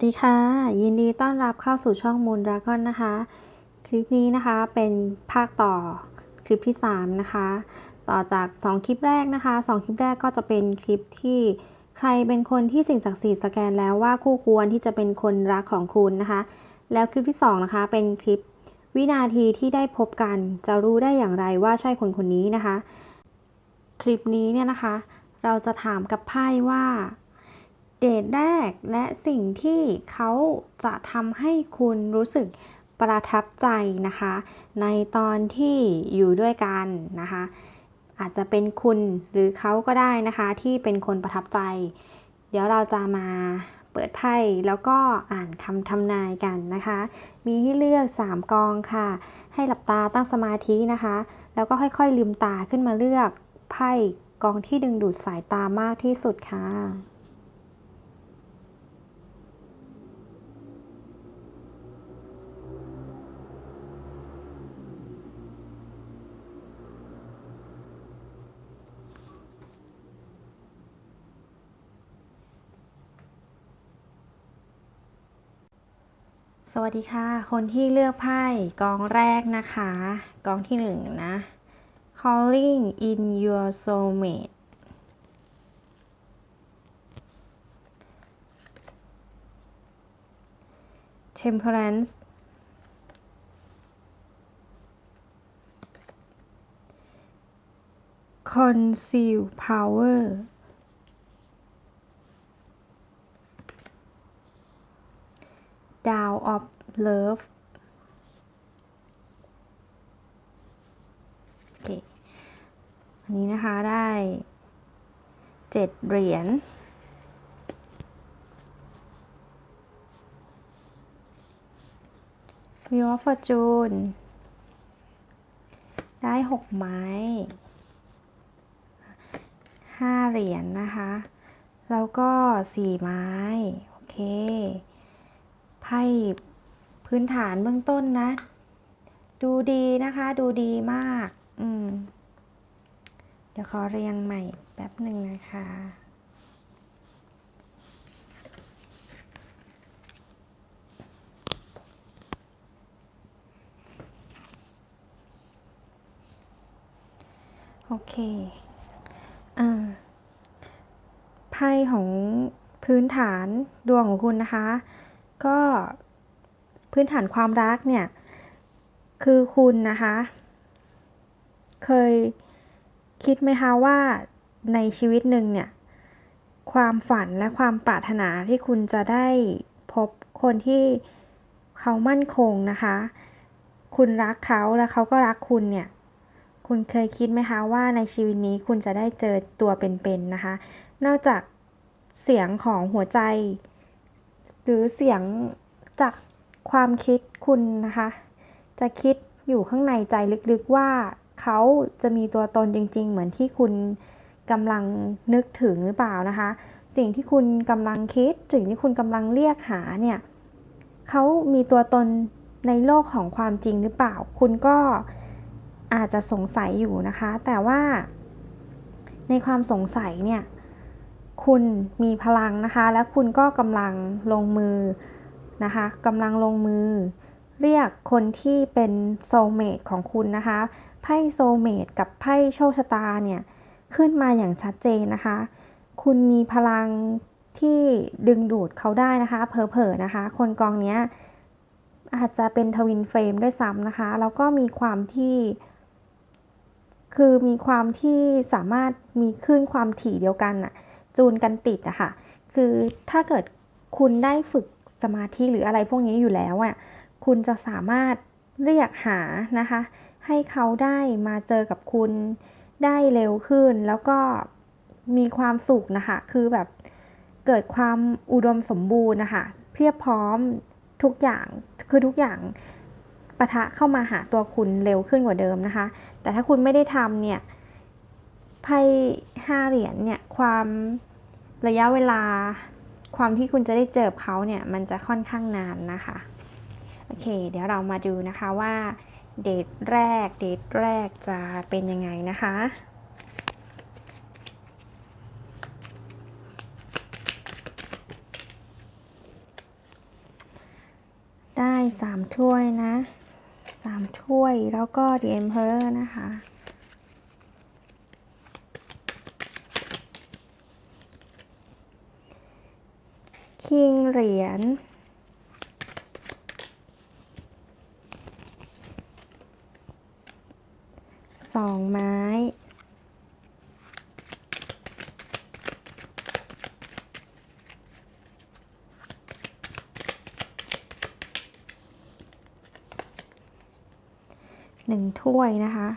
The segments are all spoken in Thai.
วัสดีค่ะ ยินดีต้อนรับเข้าสู่ช่องมูลดราก้อนนะคะ คลิปนี้นะคะเป็นภาคต่อคลิปที่ 3 นะคะ ต่อจาก 2 คลิปแรกนะคะ 2 คลิปแรกก็จะเป็นคลิปที่ใครเป็นคนที่สิ่งศักดิ์สิทธิ์สแกนแล้วว่าคู่ควรที่จะเป็นคนรักของคุณนะคะ แล้วคลิปที่ 2 นะคะ เป็นคลิปวินาทีที่ได้พบกัน จะรู้ได้อย่างไรว่าใช่คนคนนี้นะคะ คลิปนี้เนี่ยนะคะ เราจะถามกับไพ่ว่า เดทแรกและสิ่งที่เขาจะทำให้คุณรู้สึกประทับใจนะคะ ในตอนที่อยู่ด้วยกันนะคะ อาจจะเป็นคุณหรือเขาก็ได้นะคะที่เป็นคนประทับใจ เดี๋ยวเราจะมาเปิดไพ่แล้วก็อ่านคำทำนายกันนะคะ มีให้เลือก 3 กองค่ะ ให้หลับตาตั้งสมาธินะคะ แล้วก็ค่อยๆลืมตาขึ้นมาเลือกไพ่กองที่ดึงดูดสายตามากที่สุดค่ะ วัสดีค่ะ คนที่เลือกไพ่กองแรกนะคะ กองที่หนึ่งนะ calling in your soulmate temperance conceal power นนี้นะคะได้เจ็ดเหรียญ Wheel of Fortune ได้หกไม้ห้าเหรียญนะคะ แล้วก็สี่ไม้ โอเค ไพ่พื้นฐานเบื้องต้นนะ ดูดีนะคะ ดูดีมาก อืม เดี๋ยวขอเรียงใหม่แป๊บหนึ่งนะคะโอเค อ่า ไพ่ของพื้นฐานดวงของคุณนะคะ ก็พื้นฐานความรักเนี่ย คือคุณนะคะ เคยคิดไหมคะว่าในชีวิตหนึ่งเนี่ย ความฝันและความปรารถนาที่คุณจะได้พบคนที่เขามั่นคงนะคะ คุณรักเขาและเขาก็รักคุณเนี่ย คุณเคยคิดไหมคะว่าในชีวิตนี้คุณจะได้เจอตัวเป็นๆนะคะ นอกจากเสียงของหัวใจ หรือเสียงจากความคิดคุณนะคะ จะคิดอยู่ข้างในใจลึกๆว่าเขาจะมีตัวตนจริง ๆ เหมือนที่คุณกำลังนึกถึงหรือเปล่านะคะ สิ่งที่คุณกำลังคิด สิ่งที่คุณกำลังเรียกหาเนี่ยเขามีตัวตนในโลกของความจริงหรือเปล่า คุณก็อาจจะสงสัยอยู่นะคะ แต่ว่าในความสงสัยเนี่ย คุณมีพลังนะคะ และคุณก็กำลังลงมือนะคะกำลังลงมือ เรียกคนที่เป็นโซเมตของคุณนะคะไพ่โซเมตกับไพ่โชคชะตาเนี่ยขึ้นมาอย่างชัดเจนนะคะ คุณมีพลังที่ดึงดูดเขาได้นะคะเผลอๆนะคะ คนกองเนี้ยอาจจะเป็นทวินเฟรมด้วยซ้ำนะคะ แล้วก็มีความที่ คือมีความที่สามารถมีคลื่นความถี่เดียวกันอะ จูนกันติดอะค่ะ คือถ้าเกิดคุณได้ฝึกสมาธิหรืออะไรพวกนี้อยู่แล้วอะคุณจะสามารถเรียกหานะคะ ให้เขาได้มาเจอกับคุณได้เร็วขึ้น แล้วก็มีความสุขนะคะ คือแบบเกิดความอุดมสมบูรณ์นะคะ เพียบพร้อมทุกอย่าง คือทุกอย่างปะทะเข้ามาหาตัวคุณเร็วขึ้นกว่าเดิมนะคะ แต่ถ้าคุณไม่ได้ทำเนี่ยไพ่ห้าเหรียญเนี่ยความ ระยะเวลาความที่คุณจะได้เจอเขาเนี่ยมันจะค่อนข้างนานนะคะ โอเค เดี๋ยวเรามาดูนะคะว่าเดทแรกเดทแรกจะเป็นยังไงนะคะได้สามถ้วยนะสามถ้วยแล้วก็ The Emperor นะคะ คิงเหรียญสองไม้หนึ่งถ้วยนะคะ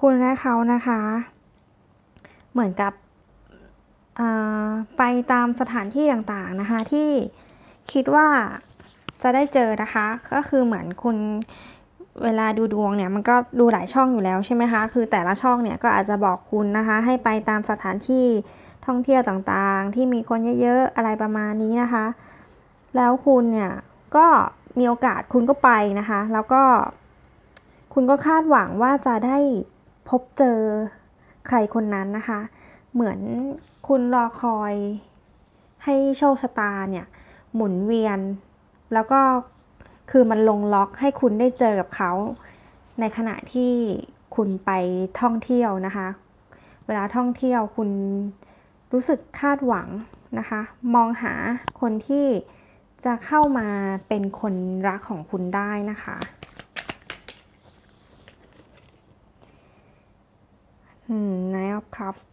คุณและเขานะคะ เหมือนกับไปตามสถานที่ต่างๆนะคะ ที่คิดว่าจะได้เจอนะคะ ก็คือเหมือนคุณเวลาดูดวงเนี่ยมันก็ดูหลายช่องอยู่แล้วใช่ไหมคะ คือแต่ละช่องเนี่ยก็อาจจะบอกคุณนะคะ ให้ไปตามสถานที่ท่องเที่ยวต่างๆ ที่มีคนเยอะๆอะไรประมาณนี้นะคะ แล้วคุณเนี่ยก็มีโอกาสคุณก็ไปนะคะ แล้วก็คุณก็คาดหวังว่าจะได้พบเจอ ใครคนนั้นนะคะ เหมือนคุณรอคอยให้โชคชะตาเนี่ย หมุนเวียน แล้วก็คือมันลงล็อกให้คุณได้เจอกับเขา ในขณะที่คุณไปท่องเที่ยวนะคะ เวลาท่องเที่ยวคุณรู้สึกคาดหวังนะคะ มองหาคนที่จะเข้ามาเป็นคนรักของคุณได้นะคะ อืม Nine of Cups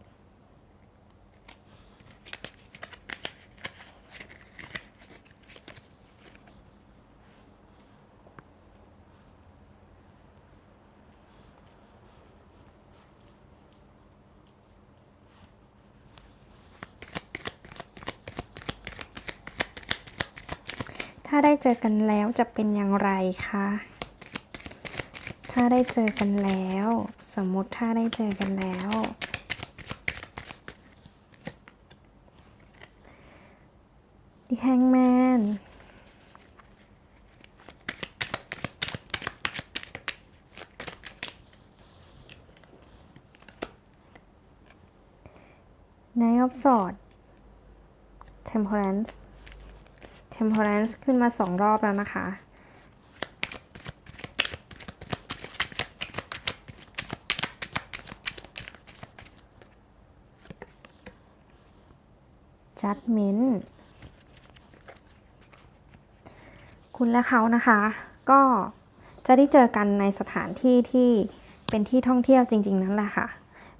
ถ้าได้เจอกันแล้วจะเป็นอย่างไรคะ ถ้าได้เจอกันแล้ว สมมติถ้าได้เจอกันแล้วดิแฮงแมน Nine of Swords Temperance Temperance ขึ้นมาสองรอบแล้วนะคะ Judgment คุณและเขานะคะ ก็จะได้เจอกันในสถานที่ที่เป็นที่ท่องเที่ยวจริง ๆ นั่นแหละค่ะ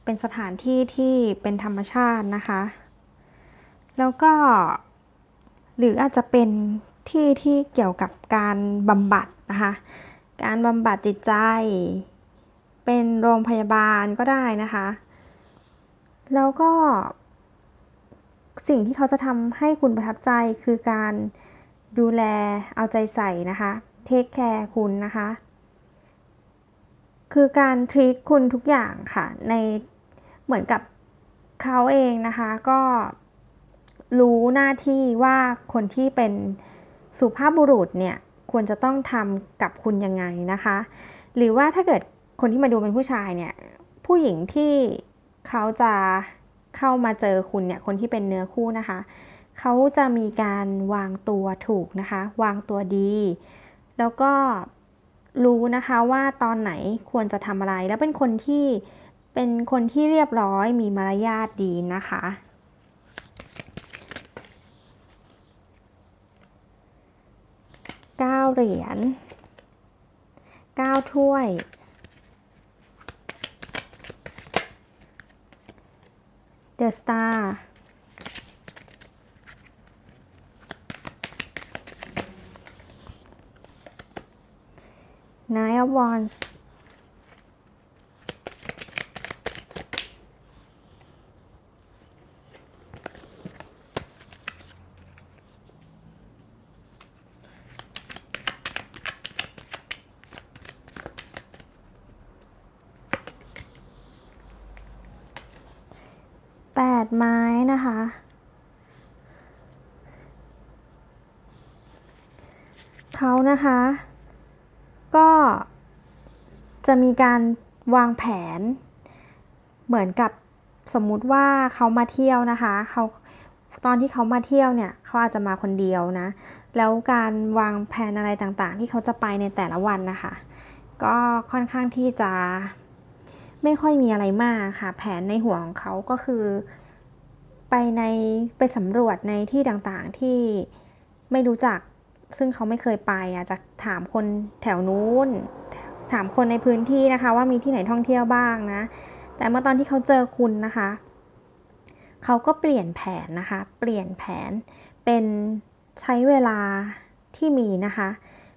เป็นสถานที่ที่เป็นธรรมชาตินะคะ แล้วก็ หรืออาจจะเป็นที่ที่เกี่ยวกับการบำบัดนะคะ การบำบัดจิตใจ เป็นโรงพยาบาลก็ได้นะคะ แล้วก็ สิ่งที่เขาจะทำให้คุณประทับใจคือการดูแลเอาใจใส่นะคะเทคแคร์คุณนะคะ คือการทรีตคุณทุกอย่างค่ะ ในเหมือนกับเขาเองนะคะก็รู้หน้าที่ว่าคนที่เป็นสุภาพบุรุษเนี่ยควรจะต้องทำกับคุณยังไงนะคะ หรือว่าถ้าเกิดคนที่มาดูเป็นผู้ชายเนี่ยผู้หญิงที่เขาจะ เข้ามาเจอคุณเนี่ยคนที่เป็นเนื้อคู่นะคะ เขาจะมีการวางตัวถูกนะคะ วางตัวดี แล้วก็รู้นะคะว่าตอนไหนควรจะทำอะไร แล้วเป็นคนที่เป็นคนที่เรียบร้อยมีมารยาทดีนะคะเก้าเหรียญ 9 ถ้วย เก้าถ้วย The Star Nine of Wands แปดไม้นะคะ เขา นะคะ ก็จะมีการวางแผน เหมือนกับสมมุติว่าเขามาเที่ยวนะคะเขาตอนที่เขามาเที่ยวเนี่ยเขาอาจจะมาคนเดียวนะ แล้วการวางแผนอะไรต่างๆ ที่เขาจะไปในแต่ละวันนะคะ ก็ค่อนข้างที่จะไม่ค่อยมีอะไรมากค่ะ แผนในหัวของเขาก็คือ ไปในไปสำรวจในที่ต่างๆที่ไม่รู้จัก ซึ่งเขาไม่เคยไปอาจจะถามคนแถวนู้น ถามคนในพื้นที่นะคะ ว่ามีที่ไหนท่องเที่ยวบ้างนะ แต่เมื่อตอนที่เขาเจอคุณนะคะ เขาก็เปลี่ยนแผนนะคะ เปลี่ยนแผนเป็นใช้เวลาที่มีนะคะ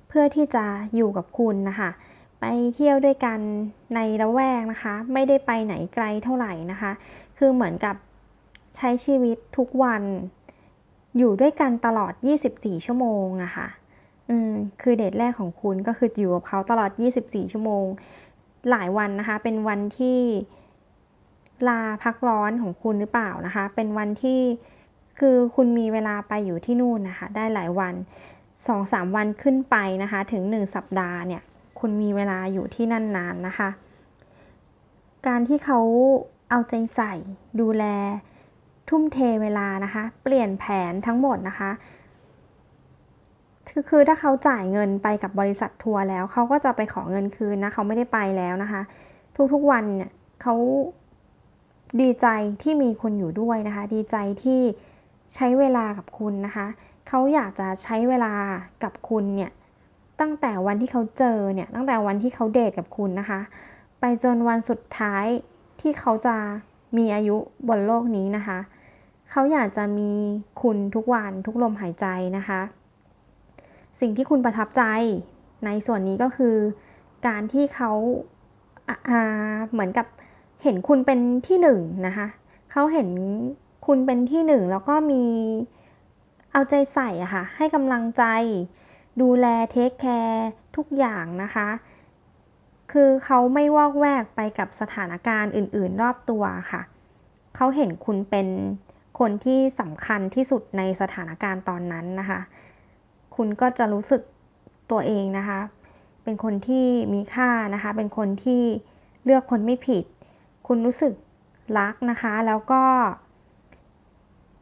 เพื่อที่จะอยู่กับคุณนะคะ ไปเที่ยวด้วยกันในละแวกนะคะ ไม่ได้ไปไหนไกลเท่าไหร่นะคะ คือเหมือนกับใช้ชีวิตทุกวัน อยู่ด้วยกันตลอด 24 ชั่วโมงอะค่ะอืมคือเดทแรกของคุณก็คืออยู่กับเขาตลอด 24 ชั่วโมง หลายวันนะคะ เป็นวันที่ลาพักร้อนของคุณหรือเปล่านะคะ เป็นวันที่คือคุณมีเวลาไปอยู่ที่นู่นนะคะ ได้หลายวันสองสามวันขึ้นไปนะคะ ถึงหนึ่งสัปดาห์เนี่ย คุณมีเวลาอยู่ที่นั่นนานนะคะ การที่เขาเอาใจใส่ดูแล ทุ่มเทเวลานะคะ เปลี่ยนแผนทั้งหมดนะคะคือคือถ้าเขาจ่ายเงินไปกับบริษัททัวร์แล้วเขาก็จะไปขอเงินคืนนะเขาไม่ได้ไปแล้วนะคะ ทุกๆวันเนี่ยเขาดีใจที่มีคนอยู่ด้วยนะคะ ดีใจที่ใช้เวลากับคุณนะคะเขาอยากจะใช้เวลากับคุณเนี่ยตั้งแต่วันที่เขาเจอเนี่ยตั้งแต่วันที่เขาเดทกับคุณนะคะ ไปจนวันสุดท้ายที่เขาจะมีอายุบนโลกนี้นะคะ เขาอยากจะมีคุณทุกวันทุกลมหายใจนะคะ สิ่งที่คุณประทับใจในส่วนนี้ก็คือ การที่เขาาาเหมือนกับเห็นคุณเป็นที่หนึ่งนะคะ เขาเห็นคุณเป็นที่หนึ่งแล้วก็มีเอาใจใส่อะค่ะ ให้กำลังใจ ดูแลเทคแคร์ทุกอย่างนะคะ คือเขาไม่วอกแวกไปกับสถานการณ์อื่น ๆ รอบตัวค่ะ เขาเห็นคุณเป็น คนที่สำคัญที่สุดในสถานการณ์ตอนนั้นนะคะ คุณก็จะรู้สึกตัวเองนะคะ เป็นคนที่มีค่านะคะ เป็นคนที่เลือกคนไม่ผิด คุณรู้สึกรักนะคะ แล้วก็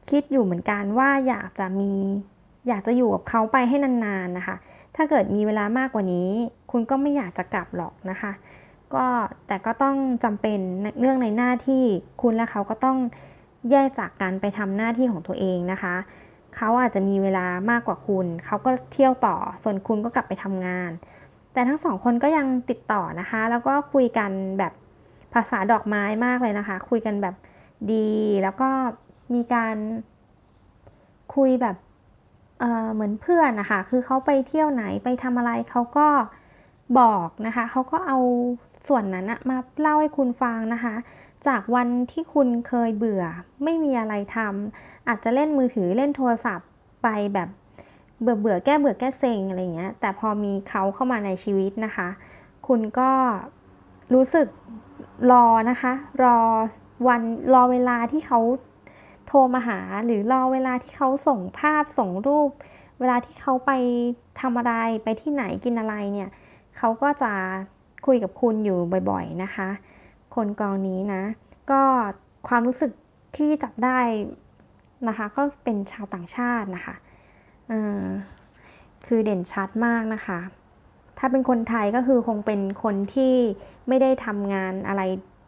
คิดอยู่เหมือนกันว่าอยากจะมี อยากจะอยู่กับเขาไปให้นานๆนะคะ ถ้าเกิดมีเวลามากกว่านี้ คุณก็ไม่อยากจะกลับหรอกนะคะ ก็แต่ก็ต้องจำเป็นเรื่องในหน้าที่คุณและเขาก็ต้อง แยกจากกันไปทำหน้าที่ของตัวเองนะคะ เขาอาจจะมีเวลามากกว่าคุณ เขาก็เที่ยวต่อ ส่วนคุณก็กลับไปทำงาน แต่ทั้งสองคนก็ยังติดต่อนะคะ แล้วก็คุยกันแบบภาษาดอกไม้มากเลยนะคะ คุยกันแบบดี แล้วก็มีการคุยแบบเเหมือนเพื่อนนะคะ คือเขาไปเที่ยวไหนไปทำอะไรเขาก็บอกนะคะ เขาก็เอาส่วนนั้นมาเล่าให้คุณฟังนะคะ จากวันที่คุณเคยเบื่อ ไม่มีอะไรทำอาจจะเล่นมือถือเล่นโทรศัพท์ไปแบบเบื่อเบื่อแก้เบื่อแก้เซ็งอะไรเงี้ย แต่พอมีเขาเข้ามาในชีวิตนะคะ คุณก็รู้สึกรอนะคะ รอวันรอเวลาที่เขาโทรมาหา หรือรอเวลาที่เขาส่งภาพส่งรูป เวลาที่เขาไปทำอะไรไปที่ไหนกินอะไรเนี่ยเขาก็จะคุยกับคุณอยู่บ่อย ๆนะคะ คนกองนี้นะ ก็ความรู้สึกที่จับได้นะคะ ก็เป็นชาวต่างชาตินะคะคือเด่นชัดมากนะคะ ถ้าเป็นคนไทยก็คือคงเป็นคนที่ไม่ได้ทำงานอะไร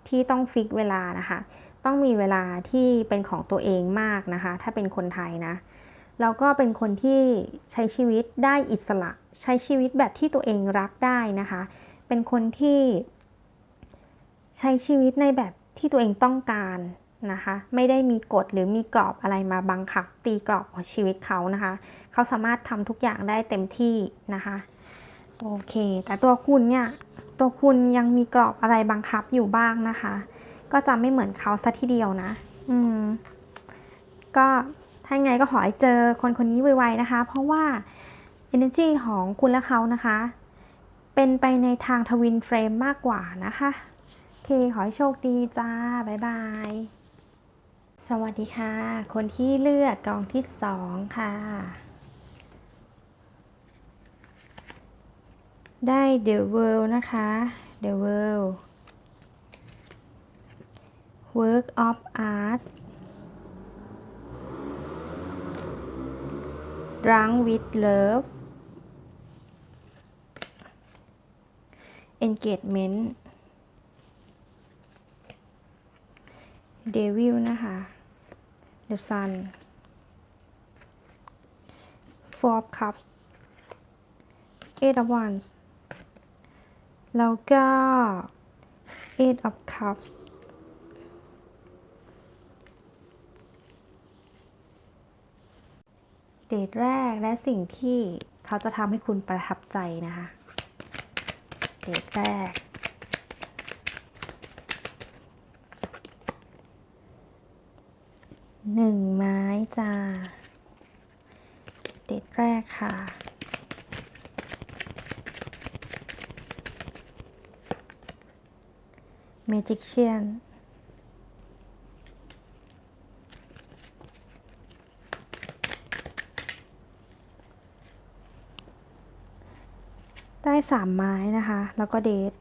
ที่ต้องฟิกเวลานะคะ ต้องมีเวลาที่เป็นของตัวเองมากนะคะ ถ้าเป็นคนไทยนะ แล้วก็เป็นคนที่ใช้ชีวิตได้อิสระ ใช้ชีวิตแบบที่ตัวเองรักได้นะคะ เป็นคนที่ ใช้ชีวิตในแบบที่ตัวเองต้องการนะคะ ไม่ได้มีกฎหรือมีกรอบอะไรมาบังคับ ตีกรอบของชีวิตเขานะคะ เขาสามารถทำทุกอย่างได้เต็มที่นะคะโอเค แต่ตัวคุณเนี่ยตัวคุณยังมีกรอบอะไรบังคับอยู่บ้างนะคะ ก็จะไม่เหมือนเขาซะทีเดียวนะ อืม ก็ถ้าไงก็ขอให้เจอคนคนนี้ไวๆนะคะ เพราะว่า energy ของคุณและเขานะคะ เป็นไปในทางทวินเฟรมมากกว่านะคะ เคขอให้โชคดีจ้า บ๊ายบาย สวัสดีค่ะ คนที่เลือกกองที่สองค่ะ ได้ The World นะคะ The World Work of Art drunk with love engagement devil นะคะ the sun four of cups eight of wands แล้วก็ eight of cups เดทแรกและสิ่งที่เขาจะทำให้คุณประทับใจนะคะ เดทแรก หนึ่งไม้จ้า เดทแรกค่ะ Magician ได้สามไม้นะคะ แล้วก็เดท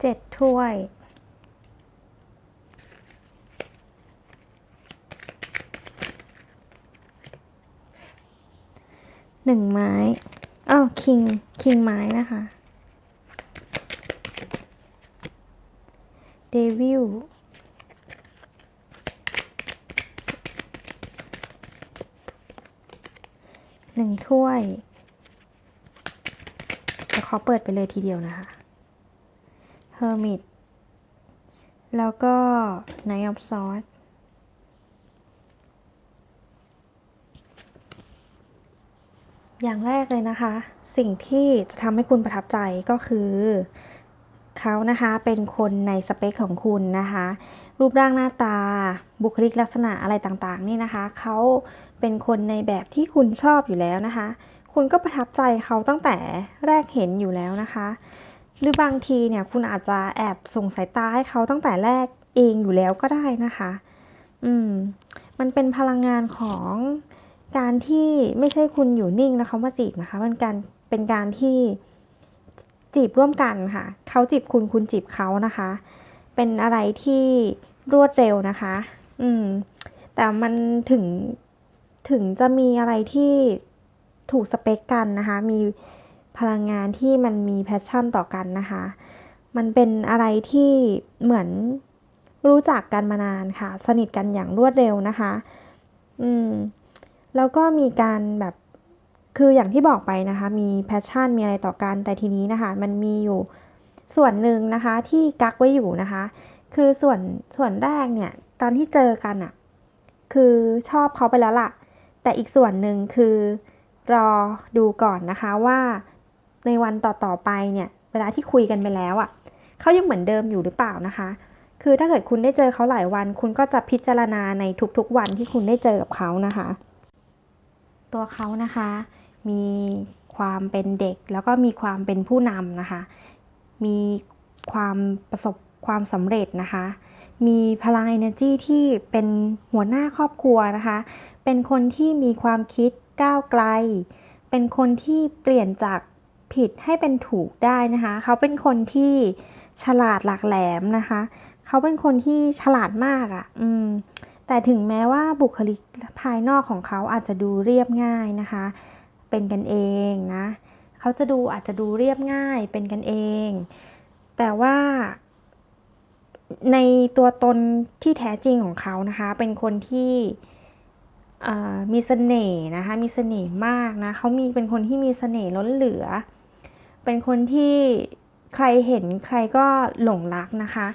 เจ็ดถ้วย หนึ่งไม้ อ้าว คิง คิงไม้นะคะเดวิลหนึ่งถ้วยเดี๋ยวขอเปิดไปเลยทีเดียวนะคะเฮอร์มิต แล้วก็ Knight of Swords อย่างแรกเลยนะคะ สิ่งที่จะทำให้คุณประทับใจก็คือเขานะคะเป็นคนในสเปคของคุณนะคะ รูปร่างหน้าตาบุคลิกลักษณะอะไรต่างๆ นี่นะคะเขาเป็นคนในแบบที่คุณชอบอยู่แล้วนะคะ คุณก็ประทับใจเขาตั้งแต่แรกเห็นอยู่แล้วนะคะ หรือบางทีเนี่ยคุณอาจจะแอบส่งสายตาให้เขาตั้งแต่แรกเองอยู่แล้วก็ได้นะคะ อืม มันเป็นพลังงานของการที่ไม่ใช่คุณอยู่นิ่งแล้วเขามาจีบนะคะ มันการเป็นการที่จีบร่วมกันค่ะ เขาจีบคุณคุณจีบเขานะคะ เป็นอะไรที่รวดเร็วนะคะ อืม แต่มันถึงถึงจะมีอะไรที่ถูกสเปคกันนะคะ มี พลังงานที่มันมีแพชชั่นต่อกันนะคะ มันเป็นอะไรที่เหมือนรู้จักกันมานานค่ะ สนิทกันอย่างรวดเร็วนะคะ อืม แล้วก็มีการแบบคืออย่างที่บอกไปนะคะ มีแพชชั่นมีอะไรต่อกันแต่ทีนี้นะคะ มันมีอยู่ส่วนหนึ่งนะคะ ที่กักไว้อยู่นะคะ คือส่วนส่วนแรกเนี่ย ตอนที่เจอกันอะคือชอบเขาไปแล้วล่ะ แต่อีกส่วนหนึ่งคือรอดูก่อนนะคะว่า ในวันต่อๆไปเนี่ยเวลาที่คุยกันไปแล้วอะเขายังเหมือนเดิมอยู่หรือเปล่านะคะ คือถ้าเกิดคุณได้เจอเขาหลายวัน คุณก็จะพิจารณาในทุกๆวันที่คุณได้เจอกับเขานะคะ ตัวเขานะคะ มีความเป็นเด็กแล้วก็มีความเป็นผู้นำนะคะ มีความประสบความสำเร็จนะคะ มีพลัง energy ที่เป็นหัวหน้าครอบครัวนะคะ เป็นคนที่มีความคิดก้าวไกล เป็นคนที่เปลี่ยนจาก ผิดให้เป็นถูกได้นะคะ เขาเป็นคนที่ฉลาดหลักแหลมนะคะ เขาเป็นคนที่ฉลาดมากอะ่ะ อืม แต่ถึงแม้ว่าบุคลิกภายนอกของเขาอาจจะดูเรียบง่ายนะคะ เป็นกันเองนะ เขาจะดูอาจจะดูเรียบง่ายเป็นกันเอง แต่ว่าในตัวตนที่แท้จริงของเขานะคะ เป็นคนที่มีเสน่ห์นะคะ มีเสน่ห์มากนะ เขามีเป็นคนที่มีเสน่ห์ล้นเหลือ เป็นคนที่ใครเห็นใครก็หลงรักนะคะ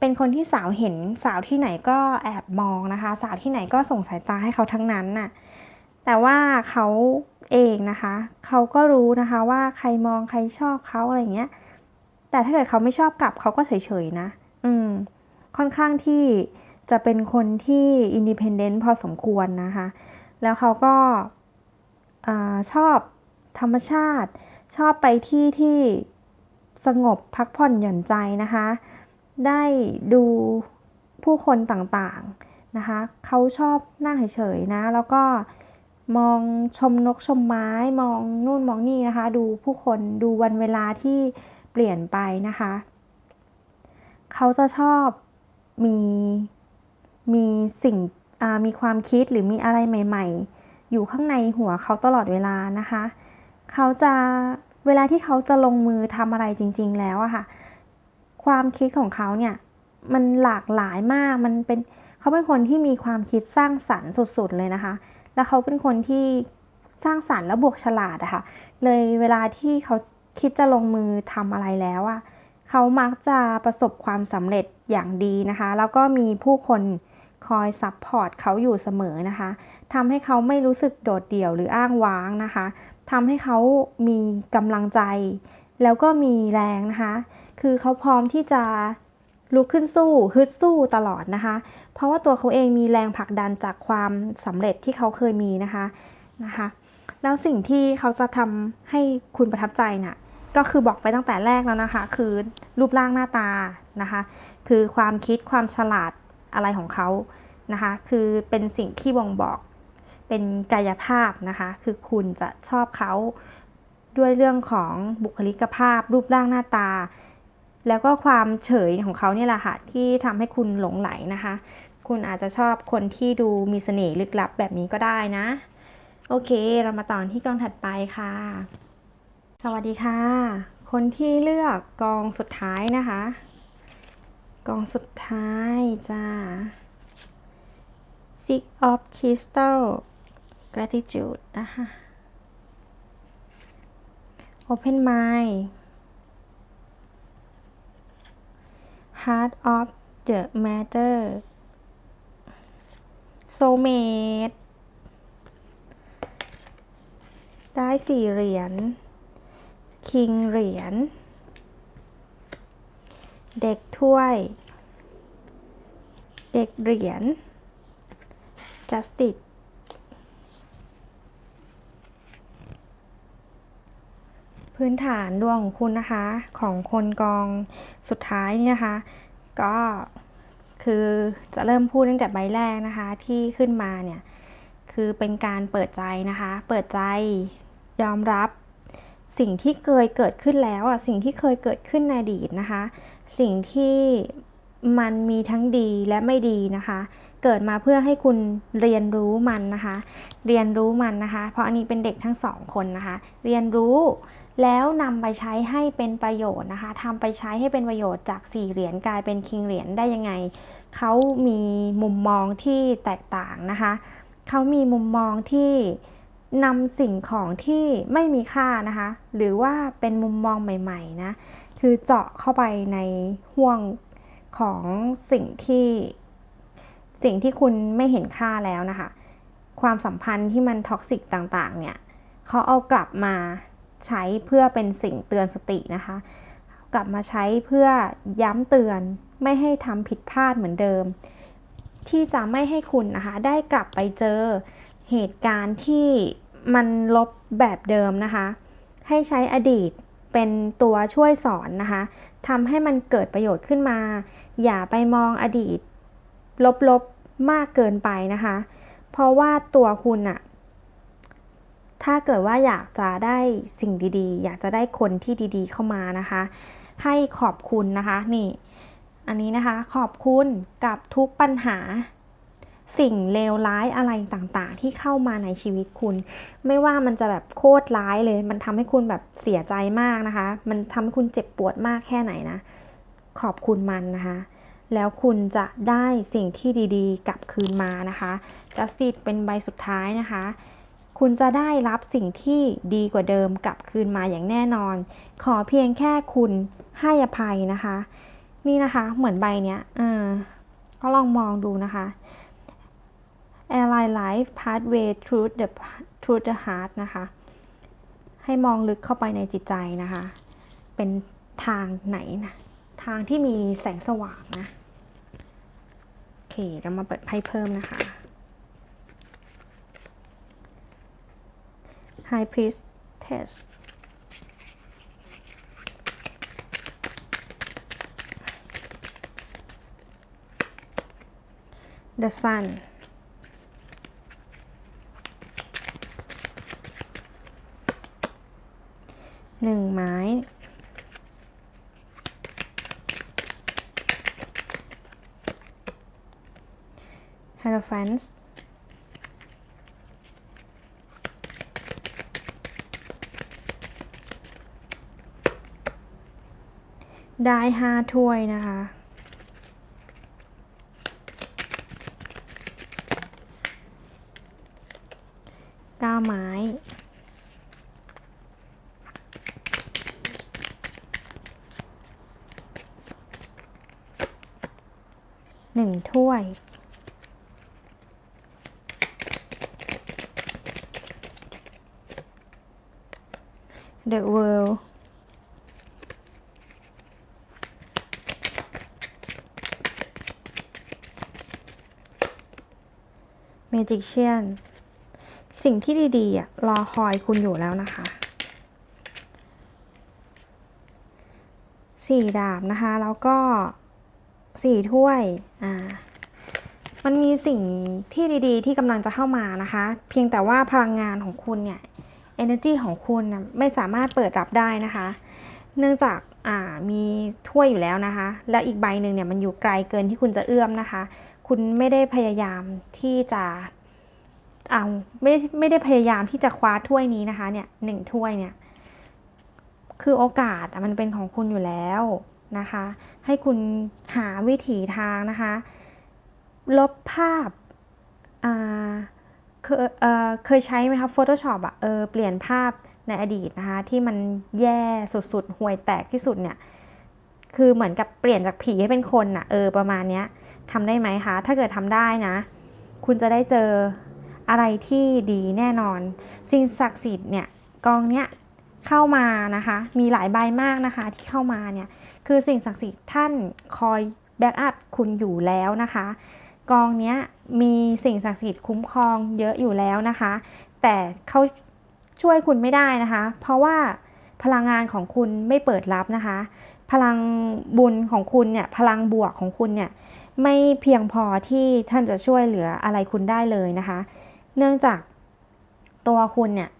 เป็นคนที่สาวเห็นสาวที่ไหนก็แอบมองนะคะ สาวที่ไหนก็ส่งสายตาให้เขาทั้งนั้นน่ะ แต่ว่าเขาเองนะคะ เขาก็รู้นะคะว่าใครมองใครชอบเขาอะไรเงี้ย แต่ถ้าเกิดเขาไม่ชอบกลับเขาก็เฉยๆนะ อืม ค่อนข้างที่จะเป็นคนที่อินดิเพนเดนต์พอสมควรนะคะ แล้วเขาก็ชอบธรรมชาติ ชอบไปที่ที่สงบพักผ่อนหย่อนใจนะคะ ได้ดูผู้คนต่างๆนะคะ เขาชอบนั่งเฉยๆนะ แล้วก็มองชมนกชมไม้ มองนู่นมองนี่นะคะ ดูผู้คนดูวันเวลาที่เปลี่ยนไปนะคะ เขาจะชอบมีมีสิ่งมีความคิดหรือมีอะไรใหม่ ๆ อยู่ข้างในหัวเขาตลอดเวลานะคะ เขาจะเวลาที่เขาจะลงมือทำอะไรจริง ๆ แล้วอะค่ะ ความคิดของเขาเนี่ยมันหลากหลายมาก มันเป็นเขาเป็นคนที่มีความคิดสร้างสรรค์สุด ๆ เลยนะคะ แล้วเขาเป็นคนที่สร้างสรรค์และบวกฉลาดอะค่ะ เลยเวลาที่เขาคิดจะลงมือทำอะไรแล้วอะเขามักจะประสบความสำเร็จอย่างดีนะคะ แล้วก็มีผู้คนคอยซัพพอร์ตเขาอยู่เสมอนะคะทำให้เขาไม่รู้สึกโดดเดี่ยวหรืออ้างว้างนะคะ ทำให้เขามีกำลังใจ แล้วก็มีแรงนะคะ คือเขาพร้อมที่จะลุกขึ้นสู้ฮึดสู้ตลอดนะคะ เพราะว่าตัวเขาเองมีแรงผลักดันจากความสำเร็จที่เขาเคยมีนะคะนะคะ แล้วสิ่งที่เขาจะทำให้คุณประทับใจน่ะก็คือบอกไปตั้งแต่แรกแล้วนะคะ คือรูปร่างหน้าตานะคะ คือความคิดความฉลาดอะไรของเขานะคะ คือเป็นสิ่งที่บ่งบอก เป็นกายภาพนะคะ คือคุณจะชอบเขาด้วยเรื่องของบุคลิกภาพ รูปร่างหน้าตา แล้วก็ความเฉยของเขาเนี่ยแหละค่ะที่ทำให้คุณหลงไหลนะคะ คุณอาจจะชอบคนที่ดูมีเสน่ห์ลึกลับแบบนี้ก็ได้นะ โอเค เรามาต่อที่กองถัดไปค่ะ สวัสดีค่ะ คนที่เลือกกองสุดท้ายนะคะ กองสุดท้ายจ้า Six of Crystal Gratitude นะคะ Open Mind Heart of the Matter Soulmate ได้สี่เหรียญ คิงเหรียญ เด็กถ้วย เด็กเหรียญ justice พื้นฐานดวงของคุณนะคะ ของคนกองสุดท้ายนี่นะคะ ก็คือจะเริ่มพูดตั้งแต่ใบแรกนะคะ ที่ขึ้นมาเนี่ย คือเป็นการเปิดใจนะคะ เปิดใจยอมรับสิ่งที่เคยเกิดขึ้นแล้วอะสิ่งที่เคยเกิดขึ้นในอดีตนะคะ สิ่งที่มันมีทั้งดีและไม่ดีนะคะ เกิดมาเพื่อให้คุณเรียนรู้มันนะคะ เรียนรู้มันนะคะ เพราะอันนี้เป็นเด็กทั้งสองคนนะคะ เรียนรู้ แล้วนำไปใช้ให้เป็นประโยชน์นะคะทำไปใช้ให้เป็นประโยชน์จากสี่เหรียญกลายเป็นคิงเหรียญได้ยังไง เขามีมุมมองที่แตกต่างนะคะ เขามีมุมมองที่นำสิ่งของที่ไม่มีค่านะคะ หรือว่าเป็นมุมมองใหม่ๆนะ คือเจาะเข้าไปในห่วงของสิ่งที่สิ่งที่คุณไม่เห็นค่าแล้วนะคะ ความสัมพันธ์ที่มันท็อกซิกต่างๆ เนี่ยเขาเอากลับมา ใช้เพื่อเป็นสิ่งเตือนสตินะคะ กลับมาใช้เพื่อย้ำเตือนไม่ให้ทำผิดพลาดเหมือนเดิม ที่จะไม่ให้คุณนะคะได้กลับไปเจอเหตุการณ์ที่มันลบแบบเดิมนะคะ ให้ใช้อดีตเป็นตัวช่วยสอนนะคะทำให้มันเกิดประโยชน์ขึ้นมา อย่าไปมองอดีต ลบๆมากเกินไปนะคะ เพราะว่าตัวคุณอะ ถ้าเกิดว่าอยากจะได้สิ่งดีๆ อยากจะได้คนที่ดีๆ เข้ามานะคะ ให้ขอบคุณนะคะนี่ อันนี้นะคะขอบคุณกับทุกปัญหา สิ่งเลวร้ายอะไรต่างๆ ที่เข้ามาในชีวิตคุณ ไม่ว่ามันจะแบบโคตรร้ายเลย มันทำให้คุณแบบเสียใจมากนะคะ มันทำให้คุณเจ็บปวดมากแค่ไหนนะ ขอบคุณมันนะคะแล้วคุณจะได้สิ่งที่ดีๆ กลับคืนมานะคะ Justice เป็นใบสุดท้ายนะคะ คุณจะได้รับสิ่งที่ดีกว่าเดิมกลับคืนมาอย่างแน่นอน ขอเพียงแค่คุณให้อภัยนะคะ นี่นะคะเหมือนใบเนี้ยอ่าก็ลองมองดูนะคะ Airline Life Pathway Through the Through the Heart นะคะ ให้มองลึกเข้าไปในจิตใจนะคะ เป็นทางไหนนะ ทางที่มีแสงสว่างนะ โอเค เรามาเปิดไพ่เพิ่มนะคะ High Priestess the sun หนึ่งไม้ Hello friends ได้ห้าถ้วยนะคะ เก้าไม้หนึ่งถ้วย The World เมจิกเชียนสิ่งที่ดีๆอะรอคอยคุณอยู่แล้วนะคะสี่ดาบนะคะ แล้วก็สี่ถ้วยอ่ามันมีสิ่งที่ดีๆ ที่กำลังจะเข้ามานะคะ เพียงแต่ว่าพลังงานของคุณเนี่ย energy ของคุณไม่สามารถเปิดรับได้นะคะ เนื่องจากอ่ามีถ้วยอยู่แล้วนะคะ แล้วอีกใบหนึ่งเนี่ยมันอยู่ไกลเกินที่คุณจะเอื้อมนะคะ คุณไม่ได้พยายามที่จะเอาไม่ไม่ได้พยายามที่จะคว้าถ้วยนี้นะคะเนี่ยหนึ่งถ้วยเนี่ยคือโอกาสมันเป็นของคุณอยู่แล้วนะคะ ให้คุณหาวิถีทางนะคะ ลบภาพอ่าเคยเออเคยใช้ไหมคะ Photoshop อะเออเปลี่ยนภาพในอดีตนะคะ ที่มันแย่สุดๆห่วยแตกที่สุดเนี่ย คือเหมือนกับเปลี่ยนจากผีให้เป็นคนน่ะเออประมาณเนี้ย ทำได้ไหมคะ ถ้าเกิดทำได้นะ คุณจะได้เจออะไรที่ดีแน่นอน สิ่งศักดิ์สิทธิ์เนี่ยกองเนี้ยเข้ามานะคะ มีหลายใบมากนะคะที่เข้ามาเนี่ย คือสิ่งศักดิ์สิทธิ์ท่านคอยแบ็กอัพคุณอยู่แล้วนะคะ กองเนี้ยมีสิ่งศักดิ์สิทธิ์คุ้มครองเยอะอยู่แล้วนะคะ แต่เขาช่วยคุณไม่ได้นะคะ เพราะว่าพลังงานของคุณไม่เปิดรับนะคะ พลังบุญของคุณเนี่ย พลังบวกของคุณเนี่ย ไม่เพียงพอที่ท่านจะช่วยเหลืออะไรคุณได้เลยนะคะ เนื่องจากตัวคุณเนี่ย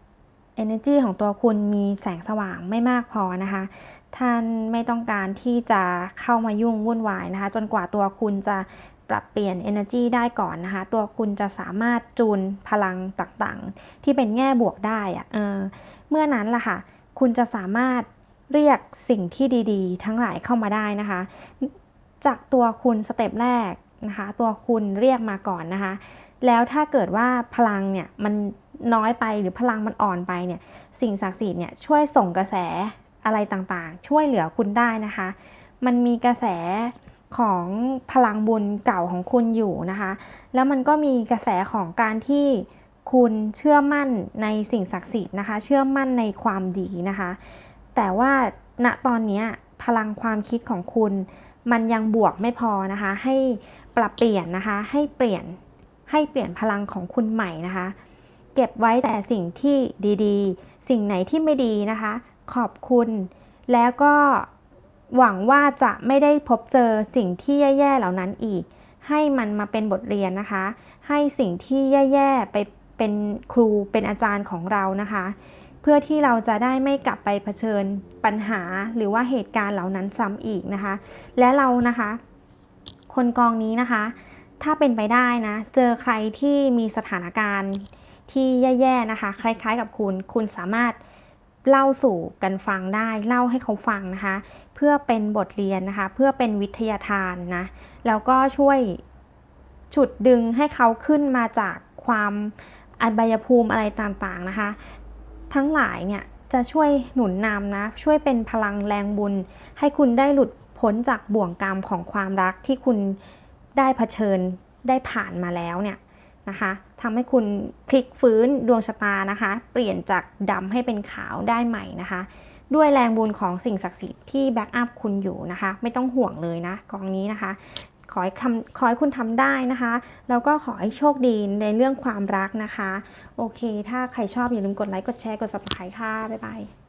energy ของตัวคุณมีแสงสว่างไม่มากพอนะคะ ท่านไม่ต้องการที่จะเข้ามายุ่งวุ่นวายนะคะ จนกว่าตัวคุณจะปรับเปลี่ยน energy ได้ก่อนนะคะ ตัวคุณจะสามารถจูนพลังต่างๆ ที่เป็นแง่บวกได้อะเออเมื่อนั้นล่ะค่ะ คุณจะสามารถเรียกสิ่งที่ดีๆ ทั้งหลายเข้ามาได้นะคะ จากตัวคุณสเต็ปแรกนะคะ ตัวคุณเรียกมาก่อนนะคะ แล้วถ้าเกิดว่าพลังเนี่ยมันน้อยไปหรือพลังมันอ่อนไปเนี่ย สิ่งศักดิ์สิทธิ์เนี่ยช่วยส่งกระแสอะไรต่างๆ ช่วยเหลือคุณได้นะคะ มันมีกระแสของพลังบุญเก่าของคุณอยู่นะคะ แล้วมันก็มีกระแสของการที่คุณเชื่อมั่นในสิ่งศักดิ์สิทธิ์นะคะ เชื่อมั่นในความดีนะคะ แต่ว่าณตอนนี้พลังความคิดของคุณ มันยังบวกไม่พอนะคะ ให้ปรับเปลี่ยนนะคะ ให้เปลี่ยนให้เปลี่ยนพลังของคุณใหม่นะคะ เก็บไว้แต่สิ่งที่ดีๆ สิ่งไหนที่ไม่ดีนะคะ ขอบคุณ แล้วก็หวังว่าจะไม่ได้พบเจอสิ่งที่แย่ๆเหล่านั้นอีก ให้มันมาเป็นบทเรียนนะคะ ให้สิ่งที่แย่ๆไปเป็นครูเป็นอาจารย์ของเรานะคะ เพื่อที่เราจะได้ไม่กลับไปเผชิญปัญหาหรือว่าเหตุการณ์เหล่านั้นซ้ำอีกนะคะ และเรานะคะ คนกองนี้นะคะ ถ้าเป็นไปได้นะ เจอใครที่มีสถานการณ์ที่แย่ๆนะคะ คล้ายๆกับคุณ คุณสามารถเล่าสู่กันฟังได้เล่าให้เขาฟังนะคะ เพื่อเป็นบทเรียนนะคะ เพื่อเป็นวิทยาทานนะแล้วก็ช่วยฉุดดึงให้เขาขึ้นมาจากความอบายภูมิอะไรต่างๆนะคะ ทั้งหลายเนี่ยจะช่วยหนุนนำนะ ช่วยเป็นพลังแรงบุญ ให้คุณได้หลุดพ้นจากบ่วงกรรมของความรักที่คุณได้เผชิญได้ผ่านมาแล้วเนี่ยนะคะทำให้คุณพลิกฟื้นดวงชะตานะคะ เปลี่ยนจากดำให้เป็นขาวได้ใหม่นะคะ ด้วยแรงบุญของสิ่งศักดิ์สิทธิ์ที่แบ็กอัพคุณอยู่นะคะ ไม่ต้องห่วงเลยนะกองนี้นะคะ ขอให้คำขอให้คุณทำได้นะคะ แล้วก็ขอให้โชคดีในเรื่องความรักนะคะ โอเค ถ้าใครชอบอย่าลืมกดไลค์ กดแชร์ กด subscribe ค่ะ บ๊ายบาย